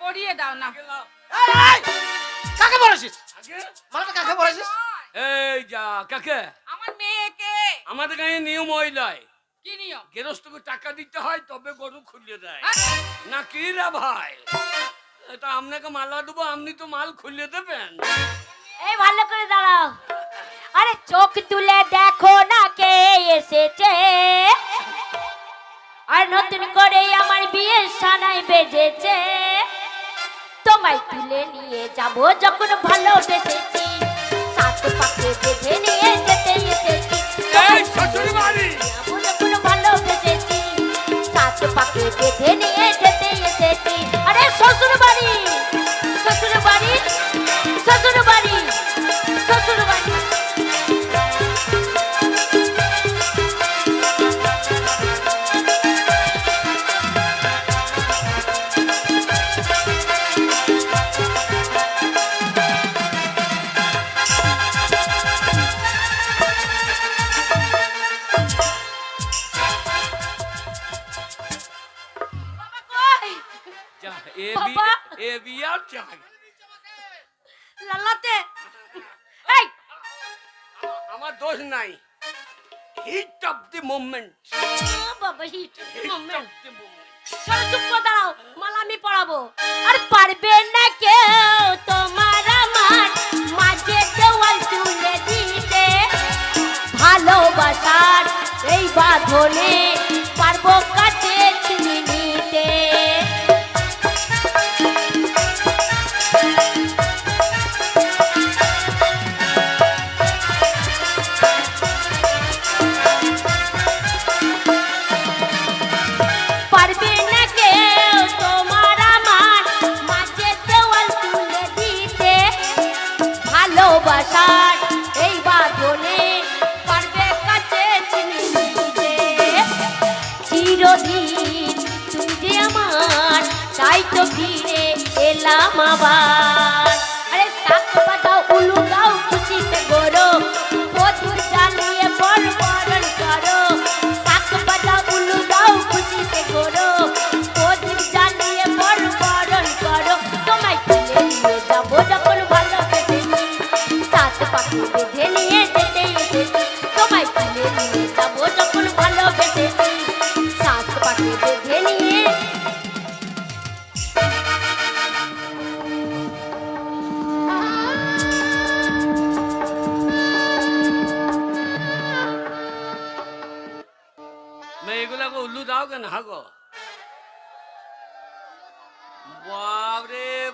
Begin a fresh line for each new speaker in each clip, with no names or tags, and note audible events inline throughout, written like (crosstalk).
পড়িয়ে দাও না।
আগে লাও।
এই, এই! কাকে বলেছিস? মালাটা কাকে বলেছিস?
এই যা কাকে?
আমার মেয়েকে।
আমাদের গায়ে নিয়ম ওইলাই
কি নিয়ম?
গেরস্তকে টাকা দিতে হয় তবে গরু খুলিয়ে দেয়? না কি রে ভাই? এটা আপনাকে মালা দেবো আপনি তো মাল খুলিয়ে দেবেন।
এই ভালো করে দাঁড়াও। আরে চোখ তুলে দেখো না কে এসেছে। আর নতুন করে আমার বিয়ের সানাই বেজেছে। তোমায় তুলে নিয়ে যাব যখন ভালোবেসেছি। সাত বেঁধে নিয়ে যেতে এসেছি। যখন ভালোবেসেছি। সাত পাকে বেঁধে নিয়ে যেতে এসেছি। আরে শ্বশুর বাবা।
এ বি চাই
লালাতে। এই!
আমার দোষ নাই। হিট অফ দি মোমেন্ট
বাবা heat moment
of the moment
চলো চুপ করে দাঁড়াও মালা আমি পড়াবো আর পারবে না কেউ তোমার আমার। মাঝে দেওয়াল তুলে দিতে। ভালোবাসার এই বাঁধনে পারব কাছে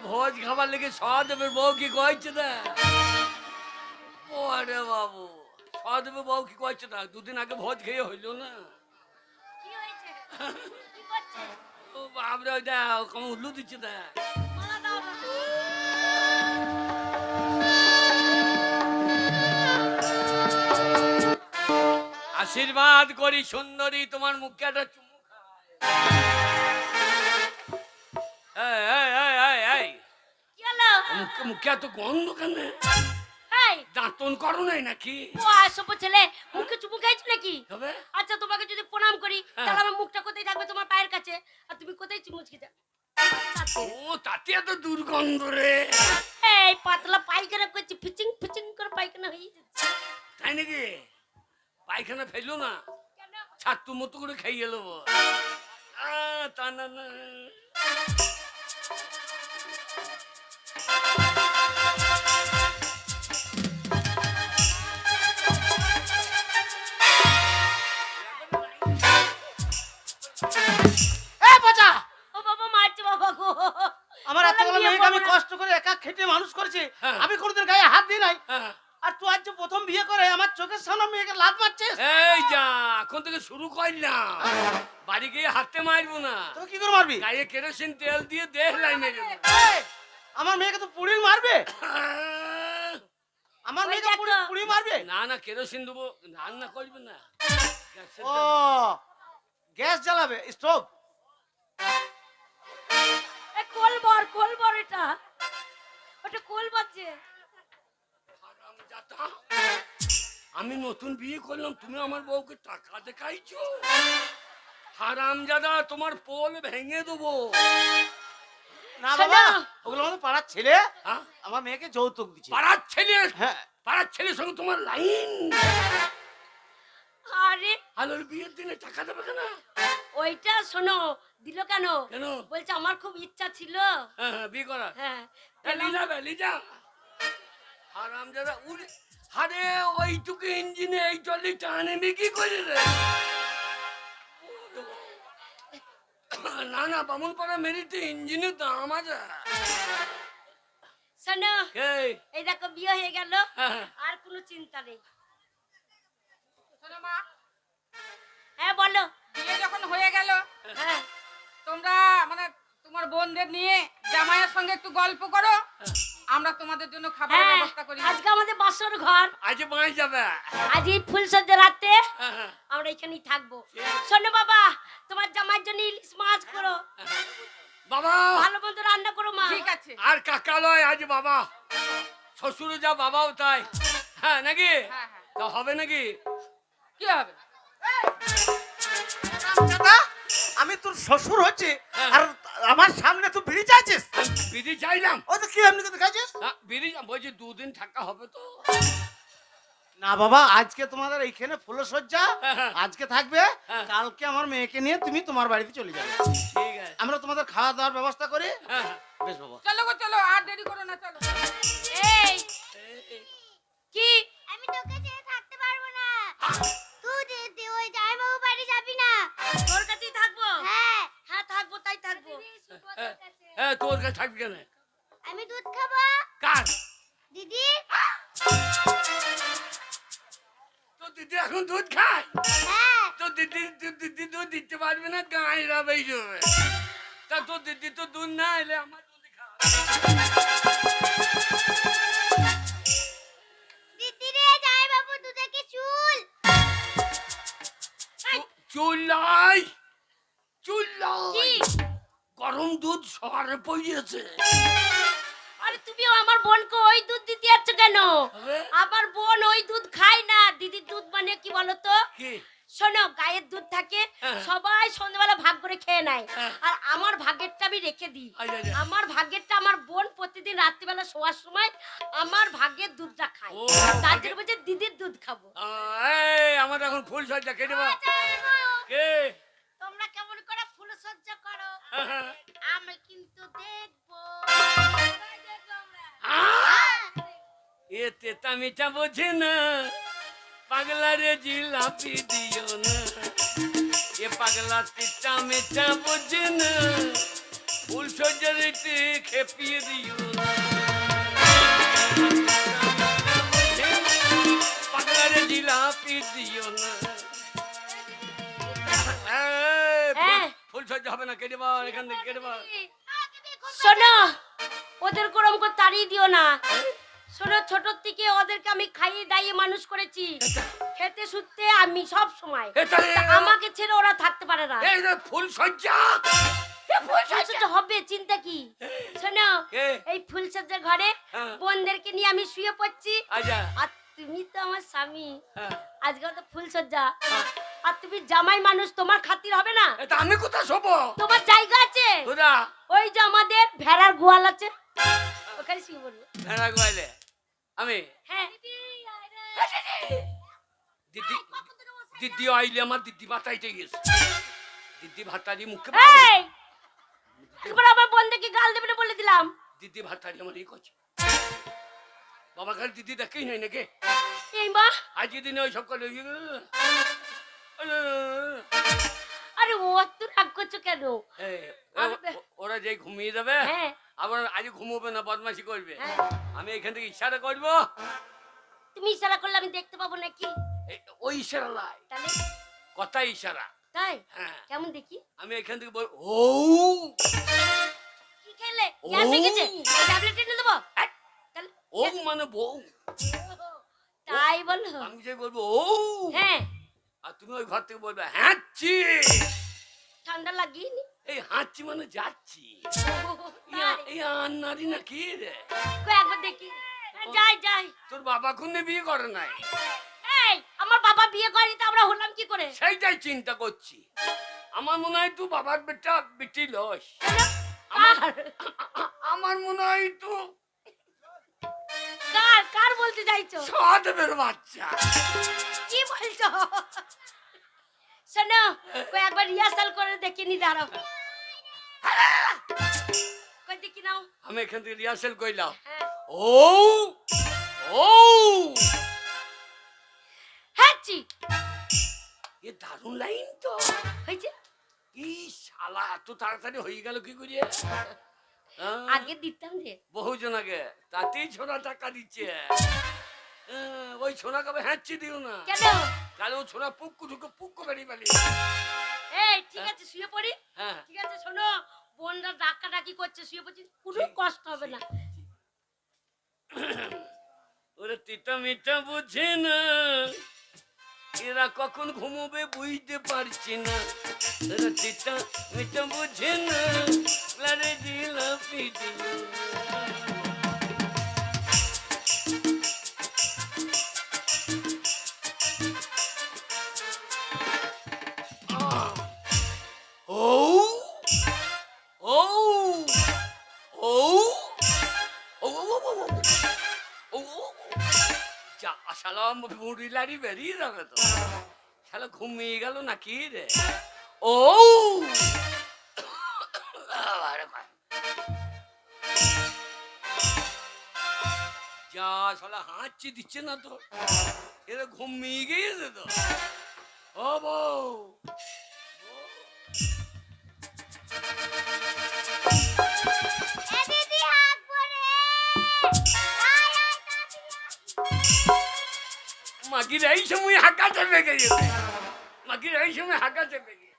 ভোজ খাবার লেগে সহদেবের বউ কি কয়েছে না ওরে বাবু সহদেবের বউ কি কয়েছে না দুদিন আগে ভোজ খেয়ে হইল না। বাবরে কম উল্লু দিচ্ছে। আশীর্বাদ করি সুন্দরী তোমার মুখে একটা চুমু খায়। এই, এই, এই, এই, এই,
কি হলো
মুখে মুখে এত গন্ধ কেন? দাঁতন করো নাই নাকি?
ও আসব ছেলে মুখে চুপু খাইছো নাকি?
তবে
আচ্ছা তোমাকে যদি প্রণাম করি
হ্যাঁ।
তাহলে আমার মুখটা কোথায় থাকবে? তোমার পায়ের কাছে। আর তুমি কোথায় চুমুচকে যা
ও তাতে এত দুর্গন্ধ রে।
এই পাতলা পায়খানা করছি। ফিচিং ফিচিং করে পায়খানা হয়ে যাচ্ছে।
তাই নাকি? পায়খানা ফেলল না? ছাত্তু মতো করে খাইয়ে আহ, তা না না।
আমার মেয়েকে আমি কষ্ট করে একা খেটে মানুষ করেছি
হ্যাঁ।
আমি কোনোদিন গায়ে হাত দিই নাই।
হ্যাঁ।
আর তুই আজ প্রথম বিয়ে করে আমার চোখের সামনে মেয়েকে লাত মারছিস?
এই যা এখন থেকে শুরু করলাম বাড়ি গিয়ে হাতে মারবো না।
তো কি করে মারবি?
গায়ে কেরোসিন তেল দিয়ে দেহ লাই মেরে
আমার মেয়েকে তো পুড়ি মারবে? আমার মেয়েকে। পুড়ি পুড়ি মারবে?
না না কেরোসিন দেবো। রান্না করবে না।
ও গ্যাস জ্বালাবে স্টোভ।
এ কোলবর কোলবর এটা। ওটা কোল বাজছে
হারামজাদা। আমি নতুন বিয়ে করলাম তুমি আমার বউকে টাকা দেখাইছো? হারামজাদা তোমার পোল ভেঙে দেবো।
না বাবা ওগুলো আমাদের পাড়ার ছেলে।
হ্যাঁ?
আমার মেয়েকে যৌতুক দিচ্ছে।
পাড়ার ছেলে?
হ্যাঁ।
পাড়ার ছেলের সঙ্গে তোমার লাইন?
আরে!
আলোর বিয়ের দিনে টাকা দেবে কেন?
ওইটা শোনো দিল কেন?
কেন?
বলছে আমার খুব ইচ্ছা ছিল।
হ্যাঁ হ্যাঁ বিয়ে করা
হ্যাঁ।
লিজা বে, লিজা। হারামজাদা উড়ে আরে ওইটুকু ইঞ্জিনে এই টলি টানবি কি করে রে? না না বামুন পাড়া মেরিতে ইঞ্জিনের দাম আছে।
শোনো এই দেখো বিয়ে হয়ে গেল
হ্যাঁ, হ্যাঁ।
আর কোনো চিন্তা নেই।
শোনো মা।
হ্যাঁ বলো।
বিয়ে যখন হয়ে গেল
হ্যাঁ।
তোমরা মানে তোমার বোনদের নিয়ে জামাইয়ের সঙ্গে একটু গল্প করো। আমরা তোমাদের জন্য খাবারের
হ্যাঁ
ব্যবস্থা করি।
আজকে আমাদের বাসর ঘর।
আজ মাই যাবে।
আজ এই ফুলসজ্জা রাতে
হ্যাঁ, হ্যাঁ,
আমরা এখানেই থাকব। শোনো বাবা তোমার জামাইয়ের জন্য ইলিশ মাছ করো।
বাবা!
ভালো মন্দ রান্না করো মা।
ঠিক আছে।
আর কাকা লয় আজ বাবা। শ্বশুর যা বাবাও তাই। হ্যাঁ নাকি?
হ্যাঁ হ্যাঁ।
তা হবে নাকি?
কি হবে?
আমি তোর শ্বশুর হচ্ছে
হ্যাঁ।
আর আমার সামনে তুই বিড়ি চাইছিস?
বিড়ি চাইলাম।
ওই তো কি এমনি করে খাইছিস?
বিড়ি বলছি দুদিন থাকা হবে তো।
না বাবা আজকে তোমাদের এইখানে ফুলসজ্জা
হ্যাঁ, হ্যাঁ।
আজকে থাকবে। কালকে আমার মেয়েকে নিয়ে তুমি তোমার বাড়িতে চলে যাবে।
ঠিক আছে।
আমরা তোমাদের খাওয়া দাওয়ার ব্যবস্থা করি। বেশ বাবা।
চলো গো চলো আর দেরি করো না চলো।
এই। কি?
আমি তোকে ছেড়ে থাকতে পারব না। যাবি না।
তোর কাছেই থাকব?
হ্যাঁ।
হ্যাঁ থাকব তাই থাকব।
হ্যাঁ, হ্যাঁ তোর কাছে থাকবি কেন?
আমি দুধ খাব।
কার?
দিদি।
তোর দিদি এখন দুধ খায়?
হ্যাঁ।
তোর দিদি দিদি দুধ দিতে পারবে না গাঁয়েরা বেরিয়ে তা তোর দিদি তো দুধ না এলে আমার দুধ খা সরে পড়িয়েছে।
আরে তুমি আমার বোনকে ওই দুধ দিতে যাচ্ছ কেন? আমার বোন ওই দুধ খায় না। দিদির দুধ মানে কি বলতো?
কি?
শোনো গায়ের দুধ থাকে
হ্যাঁ।
সবাই সন্ধ্যাবেলা ভাগ করে খেয়ে নেয়।
হ্যাঁ।
আর আমার ভাগেরটা আমি রেখে দিই। আমার ভাগেরটা আমার বোন প্রতিদিন রাত্রিবেলা শোয়ার সময় আমার ভাগের দুধটা খায়। তার জন্য বলছে দিদির দুধ খাব।
আমার এখন ফুল সজ্জা কেটে বা কে?
তোমরা কেমন করে সজ্জা করো। আমি কিন্তু দেখব!
এ তেতা মিঠা বোঝে না। পাগলা রে জিলাপি দিও না। এ পাগলা তেতা মিঠা বোঝে না। ফুল সজ্জারিতে খেপিয়ে দিও না। পাগলা রে জিলাপি দিও না। ফুল-
হ্যাঁ।
ফুল সজ্জা হবে না কেটে বা এখান থেকে কেটে
শোনো ওদের গরম করে তাড়িয়ে দিও না। শোনো ছোটর থেকে ওদেরকে আমি খাইয়ে দাইয়ে মানুষ করেছি। খেতে শুতে আমি সব সময়। আমাকে ছেড়ে ওরা থাকতে পারে না।
এই যে ফুল সজ্জা!
ফুলসজ্জা হবে চিন্তা কি? শোনো এই ফুলসজ্জার ঘরে
হ্যাঁ।
বোনদেরকে নিয়ে আমি শুয়ে পড়ছি।
আচ্ছা।
আর তুমি তো আমার স্বামী।
হ্যাঁ।
আজকে তো ফুলসজ্জা আর তুমি জামাই মানুষ তোমার খাতির হবে না?
এটা আমি কোথায় শোবো?
তোমার জায়গা আছে?
কোথা?
ওই যে আমাদের ভেড়ার গোয়াল আছে। ওখানে শুয়ে পড়ব।
ভেড়া গোয়ালে? আমি?
হ্যাঁ।
দিদি! দিদি আইলে আমার দিদি ভাতাইতে গেছে। দিদি ভাতারি মুখে
এই! একবার আমার বোনদেরকে গাল দেবে না বলে দিলাম।
দিদি ভাতারি আমার ই করছে বাবা কাল দিদি দেখেই নাই নাকি?
এই মা।
আজ দিনে ওই সকালে
আরে ও তো রাগ করছ কেন?
ওরা যে ঘুমিয়ে যাবে
হ্যাঁ।
আবার আজ ঘুমোবে না বদমাশি করবে।
হ্যাঁ।
আমি এখান থেকে ইশারা করব।
তুমি ইশারা করলে আমি দেখতে পাবো নাকি?
ওই ইশারা লাই। কথা ইশারা।
তাই?
হ্যাঁ।
কেমন দেখি?
আমি এখান থেকে বল ও।
কি খেলে। গ্যাস গেছে? ট্যাবলেট এনে দেবো?
ও মানে বউ।
তাই বলো।
আমি যে বলব ও।
হ্যাঁ।
আর তুমি ওই ঘর থেকে বলবে হাঁচছি
ঠান্ডা লাগিনি?
এই হাঁচছি মানে যাচ্ছি। (laughs) এই আন্নারি না কি রে?
একবার দেখি। হ্যাঁ, যাই যাই।
তোর বাবা কোনে বিয়ে করে নাই?
এই আমার বাবা বিয়ে করেনি তো আমরা হলাম কি করে?
সেইটাই চিন্তা করছি। আমার মনে হয় তুই বাবার বেটা বেটি লস। আমার মনে হয় তো
কার কার বলতে চাইছো?
সহদেবের বাচ্চা।
কি শোনো একবার রিহার্সাল করে দেখে নি দাঁড়াও। কই দেখি নাও।
আমি এখান থেকে রিহার্সেল করলাম
হ্যাঁ।
ও ও।
হ্যাঁচি
এ দারুণ লাইন তো।
হয়েছে?
ই শালা এত তাড়াতাড়ি হয়ে গেল কি করে? আহ,
আগে দিতাম রে
বহুজন আগে। তাতেই ছোনা টাকা দিচ্ছে। ওই ছোনা কবে হ্যাঁচি দিও না।
কেন?
তাহলে ও ছোনা পুক্কু ঢুকে পুক্কু বেরিয়ে পালি।
এই ঠিক আছে শুয়ে পড়ি।
হ্যাঁ।
ঠিক আছে শোনো বোনরা ডাক্কা ডাকি করছে শুয়ে পড়ছি। কোনো কষ্ট হবে না।
ওরে তিতা মিঠা বুঝে না। এরা কখন ঘুমোবে বুঝতে পারছি না। ওরে তিতা মিঠা বুঝে না। লারে জিলাপি দিও মুড়ি বেরিয়ে যাবে তো। শালা ঘুমিয়ে গেল নাকি রে? ও! যা শালা হাঁচি দিচ্ছে না তো। এরা ঘুমিয়ে গিয়েছে তো। ও বউ। মাগির এই সময় হাঁকা চেপে গেছে মাগির এই সময় হাঁকা চেপে গেছে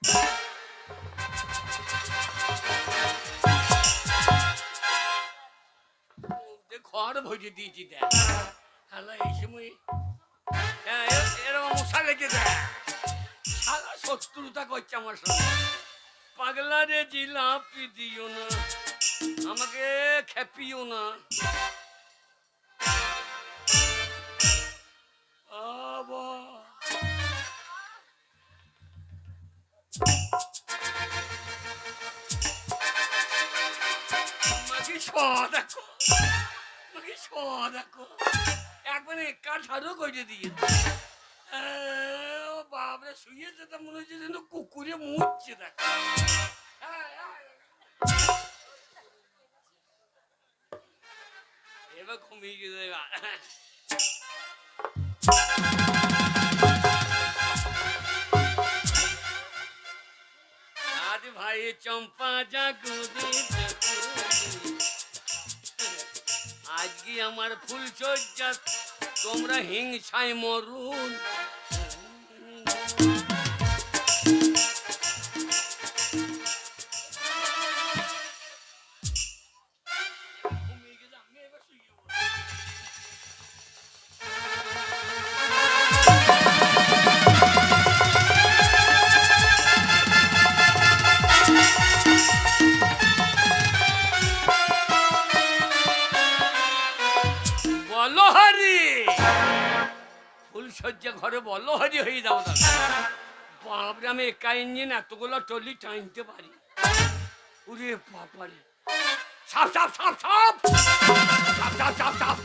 ঘর ভরে দিয়েছি দেখ। শালা এই সময় হ্যাঁ, এরকম মশা লেগে দেয় শালা শত্রুতা করছে আমার সঙ্গে পাগলা রে জিলাপি দিও না আমাকে খেপিও না। ছ দেখো একবারে কাঠারও করে দিয়ে ও বাবরে শুয়েছে তা মনে হচ্ছে যেন কুকুরে মুচ্ছে দেখো। আয়, আয়। এবার ঘুমিয়ে গেছে ভাই চম্পা জাগুরি আজকে আমার ফুল সজ্জা তোমরা হিংসায় মরুন। বলো হরি ফুল সজ্জা ঘরে বলো হরি হয়ে যাও দাদা বাপরে, আমি একা ইঞ্জিন, এতগুলো টলি টানতে পারি। উরে বাপারে। সাপ সাপ সাপ সাপ! সাপ সাপ সাপ সাপ!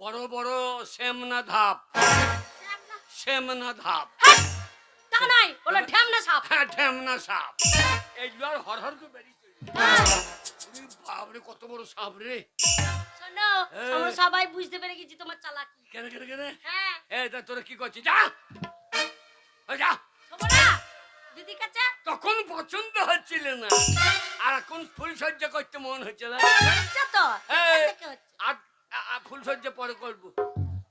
বড় বড় শ্যামনা ধাপ শ্যামনা ধাপ
নাই ওলা ঢ্যামনা সাপ।
হ্যাঁ ঢ্যামনা সাপ। এইগুলো আর হর হর করে বেরিয়েছে। উরে বাপরে কত বড় সাপ রে।
শোনো আমরা সবাই বুঝতে পেরে গেছি তোমার চালাকি।
কেন কেন কেন?
হ্যাঁ।
এই তা তোরা কি করছিস? যা! ওই যা!
শোনো দিদি কাছে?
তখন পছন্দ হচ্ছিল না। আর এখন ফুল সজ্জা করতে মন হচ্ছে না।
হচ্ছে তো।
আর ফুল সজ্জা পরে করব।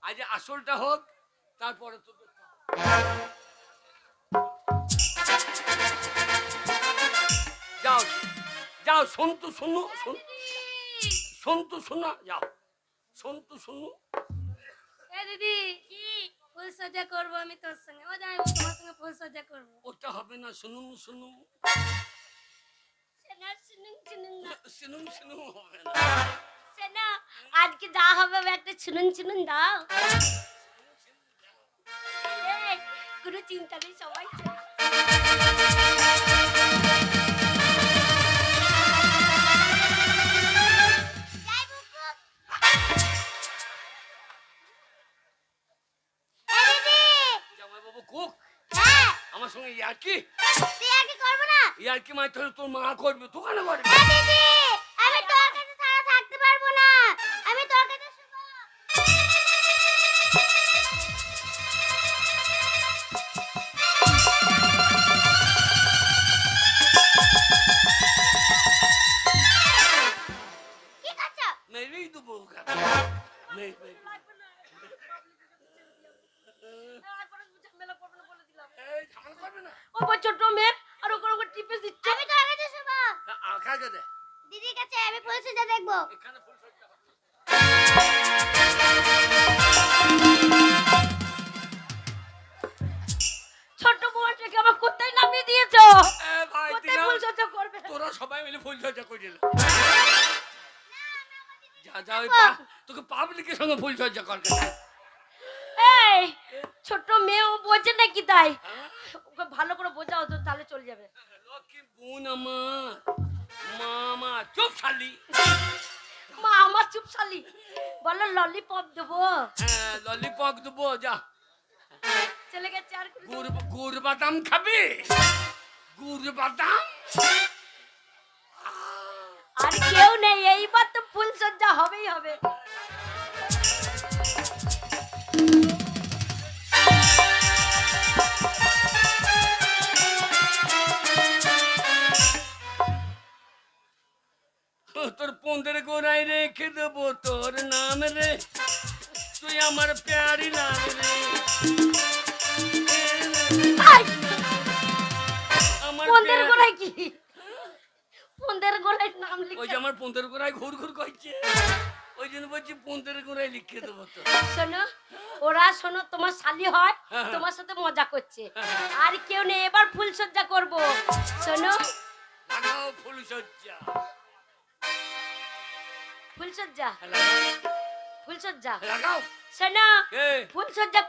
আজ আসলটা হোক তারপরে তো যাও সন্তু শুনো সন্তু শোনা যাও। সন্তু শুনু।
এ দিদি কি? ফুল সজ্জা করব আমি তোর সঙ্গে। ও যাই তোমার সঙ্গে ফুল সজ্জা করব।
ওটা হবে না শুনুন শুনুন।
না শুনুন শুনুন না।
শুনুন শুনুন হবে না।
শোনো আজকে যা হবে একটা শুনুন শুনুন দাও। কোনো চিন্তা নেই সবাই।
সঙ্গে ইয়ার কি
তুই আর কি করব না।
ইয়ার কি মাই তাহলে তোর মা করবে তো কেন করবে
দিয়েছ? কোথায় ফুল সজ্জা করবে?
তোরা সবাই মিলে ফুল সজ্জা করে দিল যা যা ওই তোকে পাবলিকের সঙ্গে ফুল সজ্জা করবে।
এই ছোট মেয়ে ও বোঝে নাকি তাই? ওকে ভালো করে বোঝাও তো তাহলে চলে যাবে।
লক্ষ্মী বোন আমার মামা চুপ শালি
মা আমার চুপ শালি বলো ললিপপ দেবো।
হ্যাঁ ললিপপ দেবো যা।
চলে গেছে আর
গুড় গুড় বাদাম খাবে? গুড় বাদাম?
আর কেউ নেই এইবার তো ফুল সজ্জা হবেই হবে। আর কেউ নেই এবার ফুল সজ্জা করব। শোনো।
লাগাও ফুল সজ্জা।
ফুল সজ্জা?
লাগাও,
ফুল সজ্জা?
লাগাও।
শোনো
এ,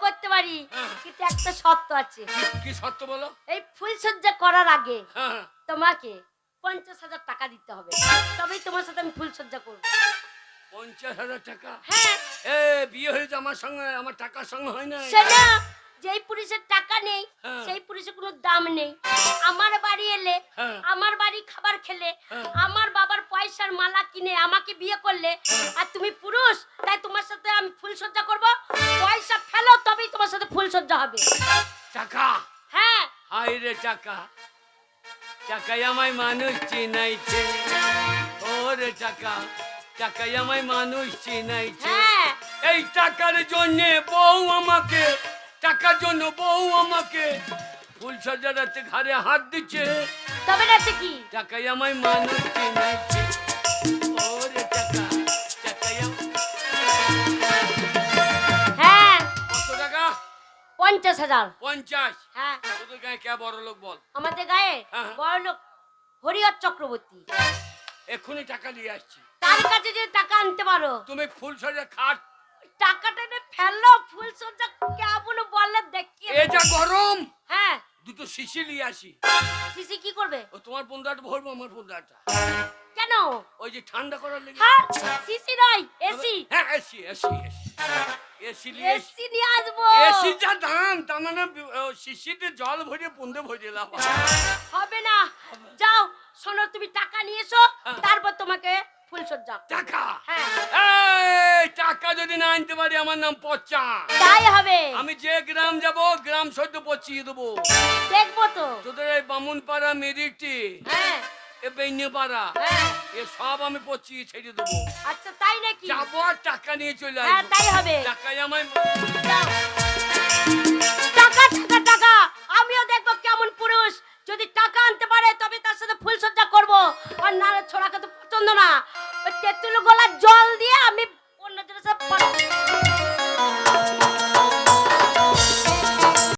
করতে পারি
হ্যাঁ।
কিন্তু একটা শর্ত আছে।
কি সত্য বলো?
এই ফুল করার আগে
হ্যাঁ
তোমাকে পঞ্চাশ হাজার টাকা দিতে হবে। তবেই তোমার সাথে আমি করব।
পঞ্চাশ হাজার টাকা?
হ্যাঁ।
এ বিয়ে হয়েছে আমার সঙ্গে আমার টাকার সঙ্গে হয় না
যেই পুলিশের টাকা নেই
হ্যাঁ।
সেই পুলিশের কোনো দাম নেই। আমার বাড়ি এলে
হ্যাঁ।
আমার বাড়ি খাবার খেলে
হ্যাঁ।
আমার বাবার পয়সার মালা কিনে আমাকে বিয়ে করলে আর তুমি পুরুষ তাই তোমার সাথে আমি ফুল সজ্জা করব। পয়সা ফেলো তবেই তোমার সাথে ফুল সজ্জা হবে।
টাকা
হ্যাঁ।
হাই রে টাকা টাকাই আমায় মানুষ চিনাইছে। ওরে টাকা টাকাই আমায় মানুষ চিনাইছে। এই টাকার জন্য বউ আমাকে টাকার জন্য বউ আমাকে ফুল সজ্জাতে ঘাড়ে হাত দিচ্ছে।
তবে না কি?
টাকাই আমায় মানুষ চিনাইছে ওরে টাকা টাকাই
হ্যাঁ।
কত টাকা?
পঞ্চাশ হাজার।
পঞ্চাশ?
হ্যাঁ।
তোদের গায়ে কে বড় লোক বল?
আমাদের গায়ে
হ্যাঁ।
বড় লোক হরিহর চক্রবর্তী।
এক্ষুনি টাকা দিয়ে আসছি।
তার কাছে যদি টাকা আনতে পারো।
তুমি ফুল সজ্জা খাট
টাকাটা ফেলল ফুল সজ্জা কেমন বললে দেখিয়ে
এ যা গরম।
হ্যাঁ।
দুটো শিশি নিয়ে আসি।
সিসি কি করবে?
ও তোমার বন্ধাটা ভরবো আমার বন্ধাটা।
কেন?
ওই যে ঠান্ডা করার লেগে।
হ্যাঁ নয় এসি।
হ্যাঁ এসি এসি এসি। এসি নিয়ে এসি।
এসি নিয়ে আসব।
এসি যা দাম তার মানে শিশিতে জল ভরে পুন্দে ভরে লাভ।
হবে না। যাও শোনো তুমি টাকা নিয়ে এসো
হ্যাঁ।
তারপর তোমাকে
টাকা? এই টাকা যদি না আনতে পারি আমার নাম পচা।
তাই হবে।
আমি যে গ্রাম যাব গ্রাম সদ্য পচিয়ে দেবো।
দেখব তো।
তোদের এই বামুন মেরিটি
হ্যাঁ।
এ বেইনে এ সব আমি পচিয়ে ছেড়ে দেবো।
আচ্ছা তাই নাকি?
যাব আর টাকা নিয়ে চলে
হ্যাঁ তাই হবে।
টাকাই আমায়
টাকা টাকা টাকা। আমিও দেখব কেমন পুরুষ। যদি টাকা আনতে পারে তবে তার সাথে ফুল সজ্জা করব। আর না ছোড়াকে তো পছন্দ না। তেঁতুল গলা জল দিয়ে আমি অন্য জিনিসে